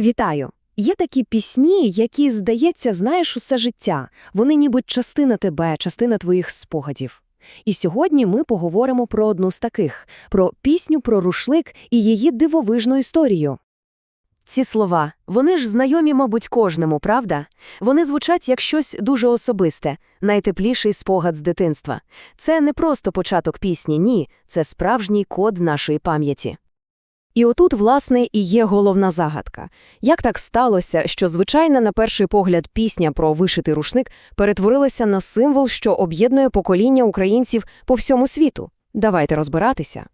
Вітаю! Є такі пісні, які, здається, знаєш усе життя. Вони ніби частина тебе, частина твоїх спогадів. І сьогодні ми поговоримо про одну з таких – про пісню про рушлик і її дивовижну історію. Ці слова, вони ж знайомі, мабуть, кожному, правда? Вони звучать як щось дуже особисте, найтепліший спогад з дитинства. Це не просто початок пісні, ні, це справжній код нашої пам'яті. І отут, власне, і є головна загадка. Як так сталося, що звичайна, на перший погляд, пісня про вишитий рушник перетворилася на символ, що об'єднує покоління українців по всьому світу? Давайте розбиратися.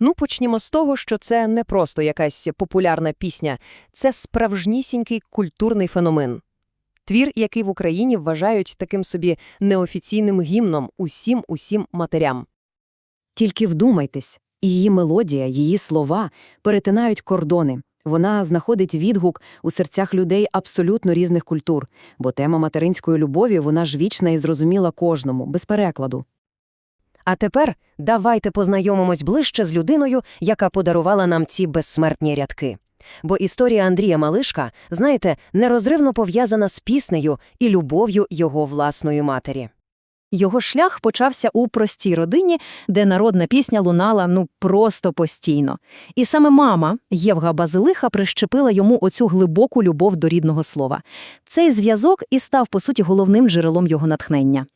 Ну, почнімо з того, що це не просто якась популярна пісня, це справжнісінький культурний феномен. Твір, який в Україні вважають таким собі неофіційним гімном усім усім матерям. Тільки вдумайтесь, її мелодія, її слова перетинають кордони. Вона знаходить відгук у серцях людей абсолютно різних культур, бо тема материнської любові вона ж вічна і зрозуміла кожному, без перекладу. А тепер давайте познайомимось ближче з людиною, яка подарувала нам ці безсмертні рядки. Бо історія Андрія Малишка, знаєте, нерозривно пов'язана з піснею і любов'ю його власної матері. Його шлях почався у простій родині, де народна пісня лунала ну просто постійно. І саме мама, Євга Базилиха, прищепила йому оцю глибоку любов до рідного слова. Цей зв'язок і став, по суті, головним джерелом його натхнення.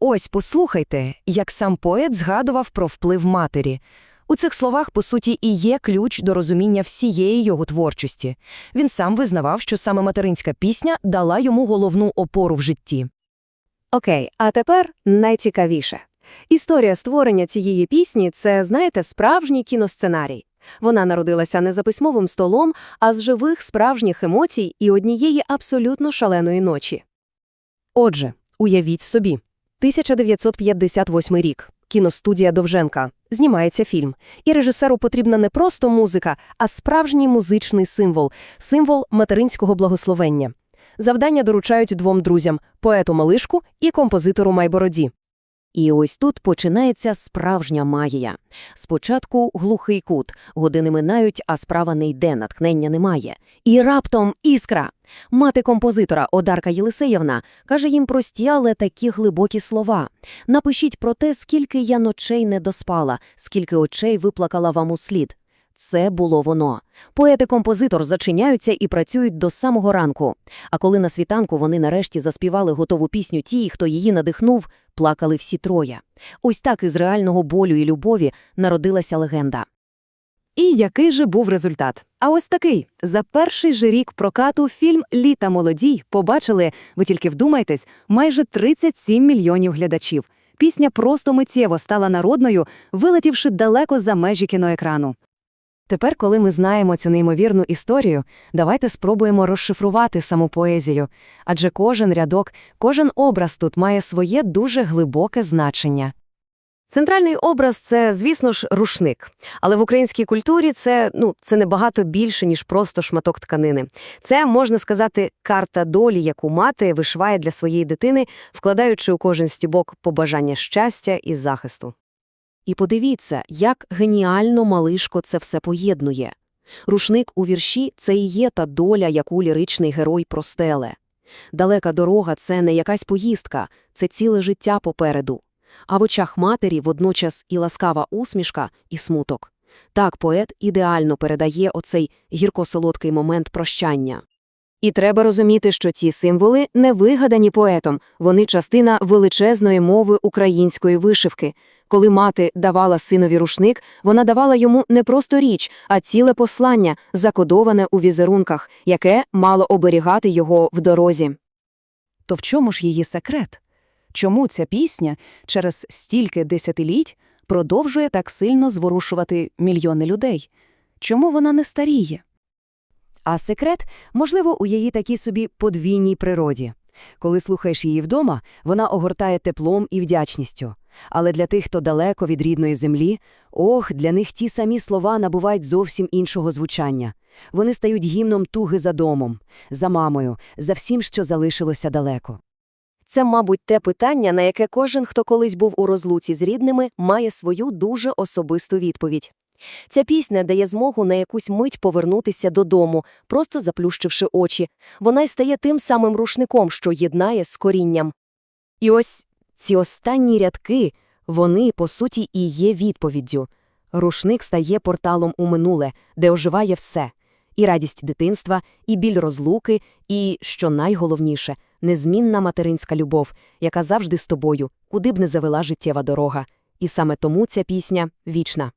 Ось послухайте, як сам поет згадував про вплив матері. У цих словах, по суті, і є ключ до розуміння всієї його творчості. Він сам визнавав, що саме материнська пісня дала йому головну опору в житті. Окей, а тепер найцікавіше. Історія створення цієї пісні – це, знаєте, справжній кіносценарій. Вона народилася не за письмовим столом, а з живих справжніх емоцій і однієї абсолютно шаленої ночі. Отже, уявіть собі. 1958 рік. Кіностудія Довженка. Знімається фільм. І режисеру потрібна не просто музика, а справжній музичний символ – символ материнського благословення. Завдання доручають двом друзям – поету Малишку і композитору Майбороді. І ось тут починається справжня магія. Спочатку глухий кут, години минають, а справа не йде, натхнення немає. І раптом іскра. Мати композитора Одарка Єлисеєвна каже їм прості, але такі глибокі слова. Напишіть про те, скільки я ночей не доспала, скільки очей виплакала вам у слід. Це було воно. Поет і композитор зачиняються і працюють до самого ранку. А коли на світанку вони нарешті заспівали готову пісню ті, хто її надихнув, плакали всі троє. Ось так із реального болю і любові народилася легенда. І який же був результат? А ось такий. За перший же рік прокату фільм «Літа молодій» побачили, ви тільки вдумайтесь, майже 37 мільйонів глядачів. Пісня просто миттєво стала народною, вилетівши далеко за межі кіноекрану. Тепер, коли ми знаємо цю неймовірну історію, давайте спробуємо розшифрувати саму поезію. Адже кожен рядок, кожен образ тут має своє дуже глибоке значення. Центральний образ це, звісно ж, рушник. Але в українській культурі це, ну, це небагато більше, ніж просто шматок тканини. Це, можна сказати, карта долі, яку мати вишиває для своєї дитини, вкладаючи у кожен стібок побажання щастя і захисту. І подивіться, як геніально малишко це все поєднує. Рушник у вірші – це і є та доля, яку ліричний герой простеле. Далека дорога – це не якась поїздка, це ціле життя попереду. А в очах матері водночас і ласкава усмішка, і смуток. Так поет ідеально передає оцей гірко-солодкий момент прощання. І треба розуміти, що ці символи не вигадані поетом, вони частина величезної мови української вишивки. Коли мати давала синові рушник, вона давала йому не просто річ, а ціле послання, закодоване у візерунках, яке мало оберігати його в дорозі. То в чому ж її секрет? Чому ця пісня через стільки десятиліть продовжує так сильно зворушувати мільйони людей? Чому вона не старіє? А секрет, можливо, у її такій собі подвійній природі. Коли слухаєш її вдома, вона огортає теплом і вдячністю. Але для тих, хто далеко від рідної землі, ох, для них ті самі слова набувають зовсім іншого звучання. Вони стають гімном туги за домом, за мамою, за всім, що залишилося далеко. Це, мабуть, те питання, на яке кожен, хто колись був у розлуці з рідними, має свою дуже особисту відповідь. Ця пісня дає змогу на якусь мить повернутися додому, просто заплющивши очі. Вона й стає тим самим рушником, що єднає з корінням. І ось ці останні рядки, вони, по суті, і є відповіддю. Рушник стає порталом у минуле, де оживає все – і радість дитинства, і біль розлуки, і, що найголовніше, незмінна материнська любов, яка завжди з тобою, куди б не завела життєва дорога. І саме тому ця пісня вічна.